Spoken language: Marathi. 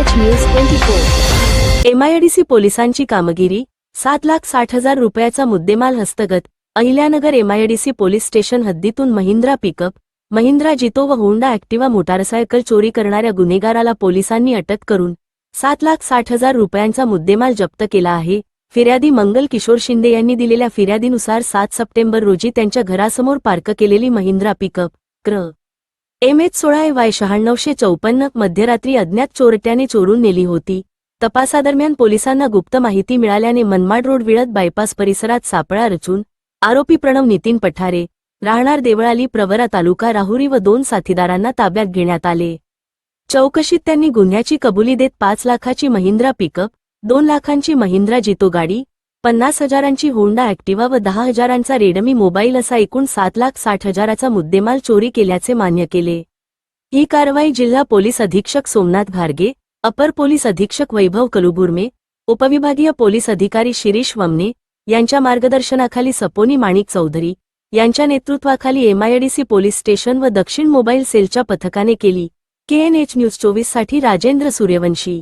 H news twenty four MIDC पोलिसांची कामगिरी सात लाख साठ हजार रुपयाचा मुद्देमाल हस्तगत अहिल्यानगर एमआयडीसी पोलीस स्टेशन हद्दीतून महिंद्रा पिकअप महिंद्रा जितो व होंडा ॲक्टिवा मोटारसायकल चोरी करणाऱ्या गुन्हेगाराला पोलिसांनी अटक करून सात लाख साठ हजार रुपयांचा मुद्देमाल जप्त केला आहे. फिर्यादी मंगल किशोर शिंदे यांनी दिलेल्या फिर्यादीनुसार सात सप्टेंबर रोजी त्यांच्या घरासमोर पार्क केलेली महिंद्रा पिकअप क्र एम एच सोळा वाय शहाण्णवशे चौपन्न मध्यरात्री अज्ञात चोरट्याने चोरून नेली होती. तपासादरम्यान पोलिसांना गुप्त माहिती मिळाल्याने मनमाड रोड विळत बायपास परिसरात सापळा रचून आरोपी प्रणव नितीन पठारे राहणार देवळाली प्रवरा तालुका राहुरी व दोन साथीदारांना ताब्यात घेण्यात आले. चौकशीत त्यांनी गुन्ह्याची कबुली देत पाच लाखाची महिंद्रा पिकअप दोन लाखांची महिंद्रा जितो गाडी पन्नास हजारांची होंडा ॲक्टिवा व दहा हजारांचा रेडमी मोबाईल असा एकूण सात लाख साठ हजाराचा मुद्देमाल चोरी केल्याचे मान्य केले. ही कारवाई जिल्हा पोलीस अधीक्षक सोमनाथ भार्गे अपर पोलीस अधीक्षक वैभव कलुबुर्मे उपविभागीय पोलीस अधिकारी शिरीष वमने यांच्या मार्गदर्शनाखाली सपोनी माणिक चौधरी यांच्या नेतृत्वाखाली एमआयडीसी पोलीस स्टेशन व दक्षिण मोबाईल सेलच्या पथकाने केली. केएनएच न्यूज चोवीससाठी राजेंद्र सूर्यवंशी.